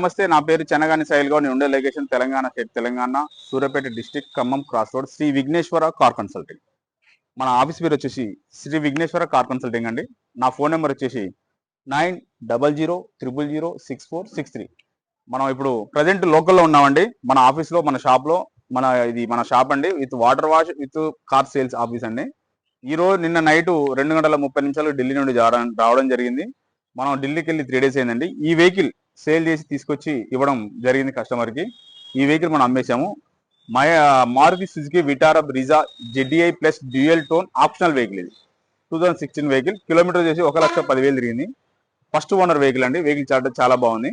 నమస్తే నా పేరు చెనగాని సైల్గా నేను ఉండే location Telangana state Telangana Suryapet district Khammam cross road Shri Vighneshwara car consulting. మన ఆఫీస్ పేరు వచ్చేసి శ్రీ విఘ్నేశ్వర కార్ కన్సల్టింగ్ అండి. నా ఫోన్ నెంబర్ వచ్చేసి nine double zero triple zero six four six three. మనం ఇప్పుడు ప్రజెంట్ లోకల్లో ఉన్నామండి. మన ఆఫీస్లో మన షాప్లో మన ఇది మన షాప్ అండి. With water wash with car sales office అండి. ఈ రోజు నిన్న నైట్ రెండు గంటల ముప్పై నిమిషాలు ఢిల్లీ నుండి రావడం జరిగింది. మనం ఢిల్లీకి వెళ్ళి త్రీ డేస్ అయిందండి. ఈ వెహికల్ సేల్ చేసి తీసుకొచ్చి ఇవ్వడం జరిగింది కస్టమర్కి. ఈ వెహికల్ మనం అమ్మేశాము. My Maruti Suzuki Vitara Brezza ZDI plus dual tone optional vehicle ఇది. Two thousand sixteen vehicle kilometer చేసి ఒక లక్ష పదివేలు తిరిగింది. ఫస్ట్ ఓనర్ వెహికల్ అండి. వెహికల్ చాలా చాలా బాగుంది.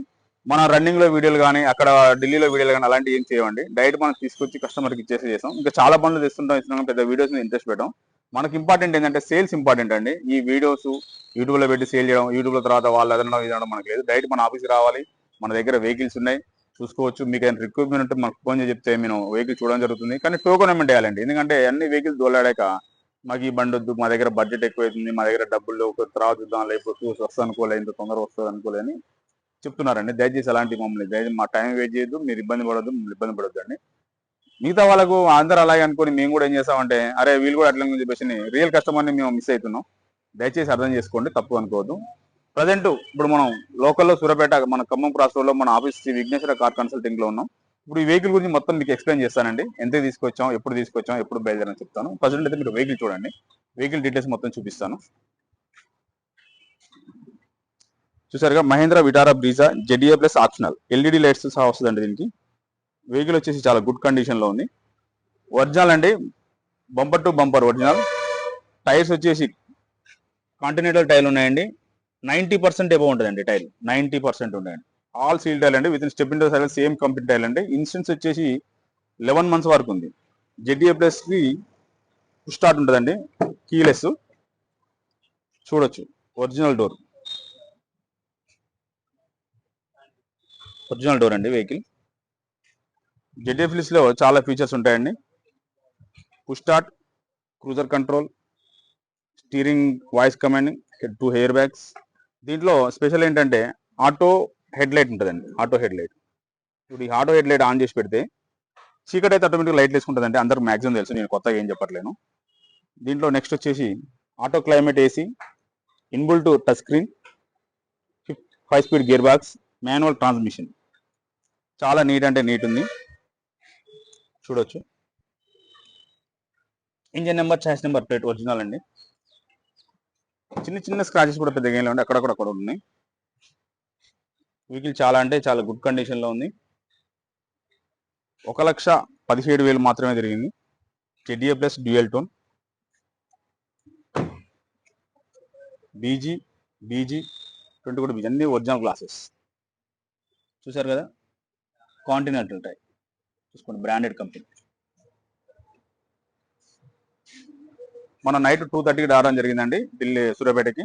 మనం రన్నింగ్లో వీడియోలు కానీ అక్కడ ఢిల్లీలో వీడియోలు కానీ అలాంటివి ఏం చేయమండి డైరెక్ట్ మనం తీసుకొచ్చి కస్టమర్కి ఇచ్చేసి చేసాం ఇంకా చాలా పనులు తెస్తుంటాం ఇస్తున్నాం పెద్ద వీడియోస్ మీద ఇంట్రెస్ట్ పెట్టాం. మనకి ఇంపార్టెంట్ ఏంటంటే సేల్స్ ఇంపార్టెంట్ అండి. ఈ వీడియోస్ యూట్యూబ్లో పెట్టి సేల్ చేయడం యూట్యూబ్లో తర్వాత వాళ్ళు ఎదనడం ఇదనడం మనకు లేదు. డైరెక్ట్ మన ఆఫీస్కి రావాలి. మన దగ్గర వెహికల్స్ ఉన్నాయి. చూసుకోవచ్చు. మీకు ఏమైనా రిక్రూట్మెంట్ ఉంటే మనకు ఫోన్ చేసి చెప్తే మేము వెహికల్ చూడడం జరుగుతుంది. కానీ టోకన్ అమౌంట్ వేయాలండి. ఎందుకంటే అన్ని వెహికల్స్ దోలాడాక మాకు ఈ బండి వద్దు మా దగ్గర బడ్జెట్ ఎక్కువైతుంది మా దగ్గర డబ్బులు తర్వాత చూద్దాం లేకపోతే చూసి వస్తా అనుకోలే ఇంత తొందరగా వస్తుంది అనుకోలే అని చెప్తున్నారండి. దయచేసి అలాంటి మమ్మల్ని దయచేసి మా టైం వేస్ట్ చేయొద్దు. మీరు ఇబ్బంది పడద్దు మమ్మల్ని ఇబ్బంది పడొద్దు అండి మిగతా వాళ్ళకు అందరూ అలాగే అనుకుని మేము కూడా ఏం చేస్తామంటే అరే వీళ్ళు కూడా అట్లా చెప్పేసి రియల్ కస్టమర్ని మేము మిస్ అవుతున్నాం. దయచేసి అర్థం చేసుకోండి తప్పు అనుకోవద్దు. ప్రజెంట్ ఇప్పుడు మనం లోకల్లో సూరపేట మన ఖమ్మం క్రాస్ రోడ్ మన ఆఫీస్ శ్రీ విఘ్నేశ్వర కార్ కన్సల్టింగ్లో ఉన్నాం. ఇప్పుడు ఈ వెహికల్ గురించి మొత్తం మీకు ఎక్స్ప్లెయిన్ చేస్తానండి. ఎంత తీసుకొచ్చాం ఎప్పుడు తీసుకొచ్చాం ఎప్పుడు బయలుదేరని చెప్తాను. ప్రజెంట్ అయితే మీరు వెహికల్ చూడండి. వెహికల్ డీటెయిల్స్ మొత్తం చూపిస్తాను. చూసారుగా Mahindra Vitara Brezza ZDA plus optional. LED lights సహా వస్తుందండి దీనికి. వెహికల్ వచ్చేసి చాలా గుడ్ కండిషన్లో ఉంది. ఒరిజినల్ అండి. Bumper to bumper original tyres వచ్చేసి కాంటినెంటల్ టైల్ ఉన్నాయండి. నైంటీ పర్సెంట్ ఎబో ఉంటుందండి టైల్ నైంటీ పర్సెంట్ ఉన్నాయండి ఆల్ సీల్ టైల్ అండి. With in stepney tyre same company tyre అండి. ఇన్సూరెన్స్ వచ్చేసి లెవెన్ మంత్స్ వరకు ఉంది. జెడ్డీఏ ప్లస్ స్టార్ట్ ఉంటుందండి. కీలెస్ చూడొచ్చు. ఒరిజినల్ డోర్ ఒరిజినల్ డోర్ అండి వెహికల్ జెడ్ఏ లో చాలా ఫీచర్స్ ఉంటాయండి. Push start cruiser control steering voice command two air bags. దీంట్లో స్పెషల్ ఏంటంటే ఆటో హెడ్ లైట్ ఉంటుందండి ఆటో హెడ్ లైట్ ఇప్పుడు ఈ ఆటో హెడ్ లైట్ ఆన్ చేసి పెడితే చీకటి అయితే ఆటోమేటిక్ లైట్ వేసుకుంటుందండి అందరికి మ్యాక్సిమం తెలుసు నేను కొత్తగా ఏం చెప్పట్లేను. దీంట్లో నెక్స్ట్ వచ్చేసి auto climate AC inbuilt touch screen five speed gear box manual transmission. చాలా నీట్ అంటే నీట్ ఉంది. చూడొచ్చు. Engine number choice number plate original అండి. చిన్న చిన్న స్క్రాచెస్ కూడా పెద్దగా ఏం లేవండి అక్కడక్కడ అక్కడ ఉన్నాయి. వెహికల్ చాలా అంటే చాలా గుడ్ కండిషన్లో ఉంది. ఒక లక్ష పదిహేడు వేలు మాత్రమే తిరిగింది ZDA plus dual tone BG BG twenty కూడా బీజీ అన్ని ఒరిజినల్ గ్లాసెస్ చూసారు కదా? కాంటినెంటల్ టైప్ చూసుకోండి బ్రాండెడ్ కంపెనీ మన నైట్ టూ థర్టీకి రావడం జరిగిందండి ఢిల్లీ సూర్యాపేటకి.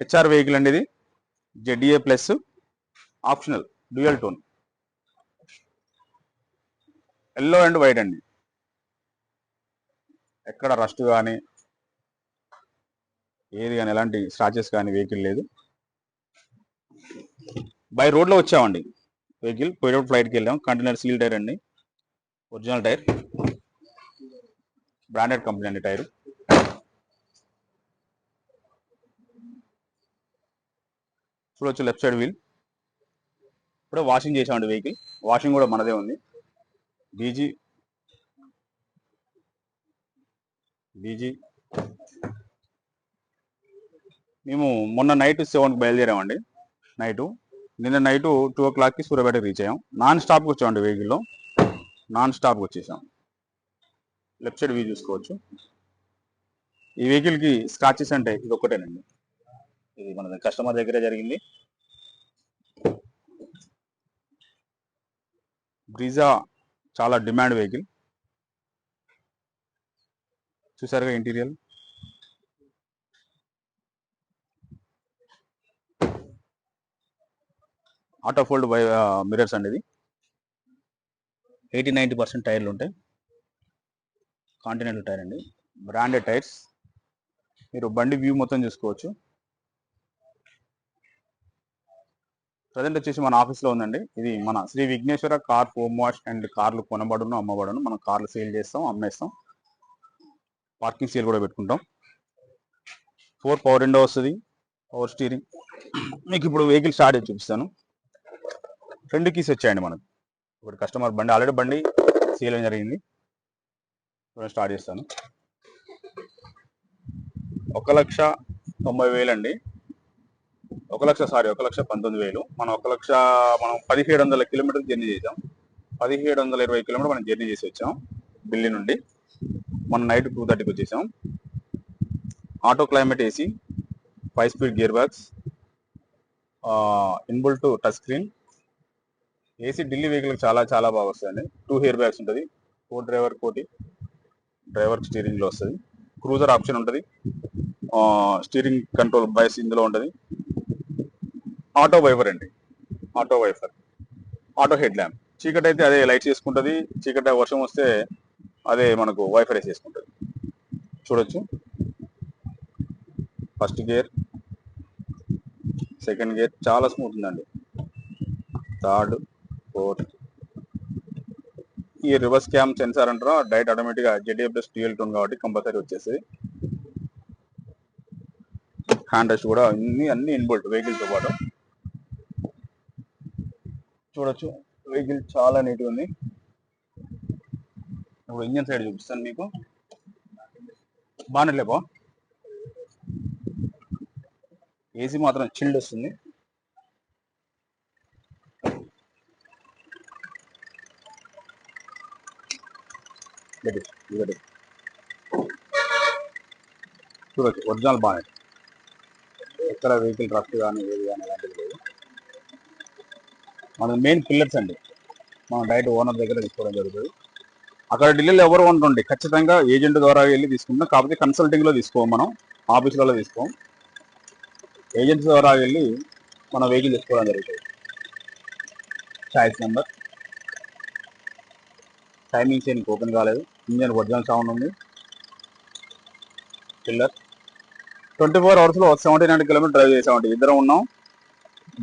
హెచ్ఆర్ వెహికల్ అండి ఇది. ZDA plus optional dual tone yellow and white అండి. ఎక్కడ రస్ట్ కానీ ఏది కానీ ఎలాంటి స్క్రాచెస్ కానీ వెహికల్ లేదు. బై రోడ్లో వచ్చామండి. వెహికల్ పోయేటప్పుడు ఫ్లైట్కి వెళ్ళాం. కంటైనర్ సీల్ టైర్ అండి. ఒరిజినల్ టైర్ బ్రాండెడ్ కంపెనీ అండి టైర్. చూడొచ్చు లెఫ్ట్ సైడ్ వీల్. ఇప్పుడే వాషింగ్ చేసామండి వెహికల్. వాషింగ్ కూడా మనదే ఉంది. బీజీ బీజీ మేము మొన్న నైట్ సెవెన్కి బయలుదేరామండి. నైటు. నిన్న నైట్ టూ ఓ క్లాక్కి సూర్యాపేటకి రీచ్ అయ్యాం. నాన్ స్టాప్కి వచ్చామండి వెహికల్లో. నాన్ స్టాప్కి వచ్చేసాం. లెఫ్ట్ సైడ్ వ్యూ చూసుకోవచ్చు. ఈ వెహికల్కి స్క్రాచెస్ అంటే ఇది ఒక్కటేనండి ఇది మన కస్టమర్ దగ్గరే జరిగింది. బ్రీజా చాలా డిమాండ్ వెహికల్. చూసారుగా ఇంటీరియర్? ఆటో ఫోల్డ్ మిరర్స్ అండి ఇది. ఎయిటీ నైంటీ పర్సెంట్ టైర్లు ఉంటాయి. కాంటినెంటల్ టైర్ అండి. బ్రాండెడ్ టైర్స్ మీరు బండి వ్యూ మొత్తం చూసుకోవచ్చు. ప్రజెంట్ వచ్చేసి మన ఆఫీస్లో ఉందండి. ఇది మన Shri Vighneshwara car home wash and కార్లు కొనబడును అమ్మబడును. మనం కార్లు సేల్ చేస్తాం అమ్మేస్తాం. పార్కింగ్ సేల్ కూడా పెట్టుకుంటాం. ఫోర్ పవర్ విండో వస్తుంది. పవర్ స్టీరింగ్ మీకు ఇప్పుడు వెహికల్ స్టార్ట్ చేసి చూపిస్తాను. రెండు కీస్ వచ్చాయండి మనకు. ఇప్పుడు కస్టమర్ బండి ఆల్రెడీ బండి సేల్ జరిగింది. స్టార్ట్ చేస్తాను. ఒక లక్ష తొంభై వేలు అండి ఒక లక్ష సారీ ఒక లక్ష పంతొమ్మిది వేలు. మనం ఒక లక్ష మనం పదిహేడు వందల కిలోమీటర్లు జర్నీ చేసాం పదిహేడు వందల ఇరవై కిలోమీటర్ మనం జర్నీ చేసి వచ్చాం ఢిల్లీ నుండి. మనం నైట్ టూ థర్టీకి వచ్చేసాం. Auto climate AC five speed gear bags inbuilt touch screen AC Delhi vehicle చాలా చాలా బాగా వస్తాయండి టూ హెయిర్ బ్యాగ్స్ ఉంటుంది. కో డ్రైవర్ కోటి. డ్రైవర్ స్టీరింగ్లో వస్తుంది. క్రూజర్ ఆప్షన్ ఉంటుంది. స్టీరింగ్ కంట్రోల్ బైస్ ఇందులో ఉంటుంది. ఆటో వైఫర్ అండి. Auto wiper. Auto headlamp. చీకటి అయితే అదే లైట్ చేసుకుంటుంది. చీకటి వర్షం వస్తే అదే మనకు వైఫర్ వేసేసుకుంటుంది చూడొచ్చు. First gear. Second gear. చాలా స్మూత్ ఉందండి. Third fourth. ఈ రివర్స్ క్యామ్ సెన్సార్ అంటారా డైట్ ఆటోమేటిక్గా జెడిఎఫ్ఎస్ డ్యూయల్ టోన్ కాబట్టి కంపల్సరీ వచ్చేసి హ్యాండ్ రెస్ట్ కూడా అన్ని అన్ని ఇన్బుల్ట్ వెహికల్తో పాటు. చూడొచ్చు. వెహికల్ చాలా నీట్ ఉంది. ఇప్పుడు ఇంజన్ సైడ్ చూపిస్తాను మీకు. బాగానే లేపో ఏసీ మాత్రం చిల్డ్ వస్తుంది. Get చూడొచ్చు ఒరిజినల్ బాగానే ఎక్కడ వెహికల్ రఫ్ కానీ ఏది కానీ అలాంటిది లేదు. మన మెయిన్ పిల్లర్స్ అండి. మనం డైరెక్ట్ ఓనర్ దగ్గర తీసుకోవడం జరుగుతుంది. అక్కడ ఢిల్లీలో ఎవరు ఉంటుంది ఖచ్చితంగా ఏజెంట్ ద్వారా వెళ్ళి తీసుకుంటాం. కాకపోతే కన్సల్టింగ్లో తీసుకోం మనం. ఆఫీసులలో తీసుకోం. ఏజెంట్స్ ద్వారా వెళ్ళి మన వెహికల్ తీసుకోవడం జరుగుతుంది. Choice number. టైమింగ్స్ ఏం ఓపెన్ కాలేదు. ఇంజన్ ఒరిజినల్ సౌండ్ ఉంది. పిల్లర్ ట్వంటీ ఫోర్ అవర్స్లో సెవెంటీ నైన్ కిలోమీటర్ డ్రైవ్ చేసామండి ఇద్దరం ఉన్నాం.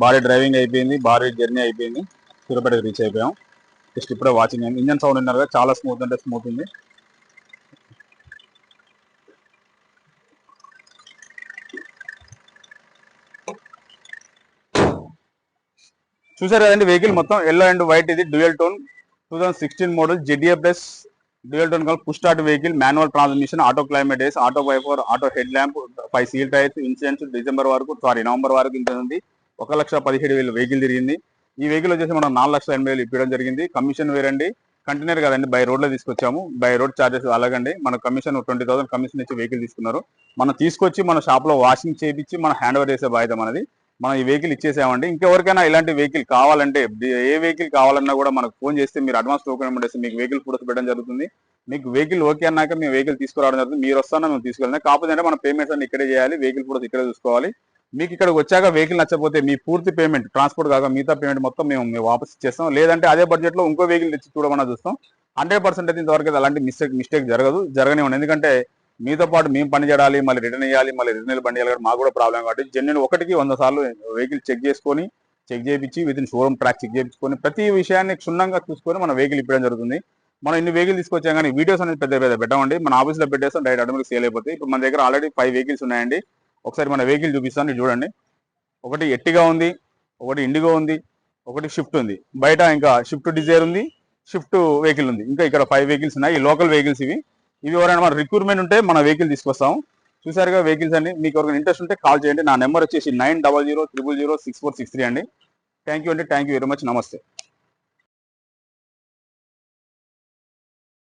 భారీ డ్రైవింగ్ అయిపోయింది భారీ జర్నీ అయిపోయింది. తిరుపతికి రీచ్ అయిపోయాం. జస్ట్ ఇప్పుడే వాచింగ్ అయింది. ఇంజన్ సౌండ్ ఉన్నారు కదా చాలా స్మూత్ అంటే స్మూత్ ఉంది. చూసారు కదండి వెహికల్ మొత్తం ఎల్లో అండ్ వైట్ ఇది dual tone two thousand sixteen model ZDA plus dual tone call push start vehicle manual transmission auto climate days auto wiper auto head lamp five seal tyres insurance December వరకు sorry November వరకు ఇంత ఉంది. ఒక లక్ష పదిహేడు వేలు vehicle తిరిగింది. ఈ vehicle వచ్చేసి మనం నాలుగు లక్షల ఎనభై వేలు ఇప్పడం జరిగింది. కమిషన్ వేరండి. కంటైనర్ కదండి బై రోడ్లో తీసుకొచ్చాము. బై రోడ్ చార్జెస్ అలాగండి. మన కమిషన్ ట్వంటీ థౌసండ్ కమిషన్ ఇచ్చి వెహికల్ తీసుకున్నారు. మనం తీసుకొచ్చి మన షాప్లో వాషింగ్ చేయించి మన హ్యాండ్ ఓవర్ చేసే బాధ్యత మనది. మనం ఈ వెహికల్ ఇచ్చేసామండి. ఇంకెవరికైనా ఇలాంటి వెహికల్ కావాలంటే ఏ వెహికల్ కావాలన్నా కూడా మనకు ఫోన్ చేస్తే మీరు అడ్వాన్స్ టోకెన్ ఇస్తే మీకు వెహికల్ ఫోటోస్ పెట్టడం జరుగుతుంది. మీకు వెహికల్ ఓకే అన్నాక మేము వెహికల్ తీసుకురావడం జరుగుతుంది. మీరు వస్తానో మేము తీసుకెళ్ళినా కాకపోతే అంటే మన పేమెంట్స్ అన్ని ఇక్కడే చేయాలి. వెహికల్ ఫోటోస్ ఇక్కడే చూసుకోవాలి. మీకు ఇక్కడికి వచ్చాక వెహికల్ నచ్చకపోతే మీ పూర్తి పేమెంట్ ట్రాన్స్పోర్ట్ కాక మిగతా పేమెంట్ మొత్తం మేము మేము వాపస్ ఇచ్చేస్తాం. లేదంటే అదే బడ్జెట్లో ఇంకో వెహికల్ తెచ్చి చూడమన్నా చూస్తాం. హండ్రెడ్ పర్సెంట్ అయితే ఇంతవరకు అలాంటి మిస్టేక్ మిస్టేక్ జరగదు జరగనివ్వండి ఎందుకంటే మీతో పాటు మేము పని చేయాలి మళ్ళీ రిటర్న్ చేయాలి మళ్ళీ రిటర్న్ బండి చేయాలి మాకు కూడా ప్రాబ్లం కాబట్టి జెన్యున్ ఒకటికి వంద సార్లు వెహికల్ చెక్ చేసుకొని చెక్ చేయించి with in showroom track check చేయించుకొని ప్రతి విషయాన్ని క్షుణ్ణంగా చూసుకొని మన వెహికల్ ఇప్పడం జరుగుతుంది. మనం ఇన్ని వెహికల్ తీసుకొచ్చాం కానీ వీడియోస్ అనేది పెద్ద పెద్ద పెట్టమండి. మన ఆఫీస్లో పెట్టేస్తాం డైరెక్ట్ ఆటోమేటిక్ సేల్ అయిపోతుంది ఇప్పుడు మన దగ్గర ఆల్రెడీ ఫైవ్ వెహికల్స్ ఉన్నాయండి. ఒకసారి మన వెహికల్ చూపిస్తాను చూడండి. ఒకటి ఎట్టిగా ఉంది ఒకటి ఇండిగో ఉంది ఒకటి షిఫ్ట్ ఉంది. బయట ఇంకా షిఫ్ట్ డిజైర్ ఉంది షిఫ్ట్ వెహికల్ ఉంది. ఇంకా ఇక్కడ ఫైవ్ వెహికల్స్ ఉన్నాయి. ఈ లోకల్ వెహికల్స్ ఇవి. ఇవి ఎవరైనా మన రిక్రూట్మెంట్ ఉంటే మన వెహికల్ తీసుకొస్తాం. చూసారుగా వెహికల్స్ అండి మీకు ఎవరికైనా ఇంట్రెస్ట్ ఉంటే కాల్ చేయండి. నా నెంబర్ వచ్చేసి nine double zero triple zero six four six three అండి. థ్యాంక్ యూ అండి. థ్యాంక్ యూ వెరీ మచ్ నమస్తే.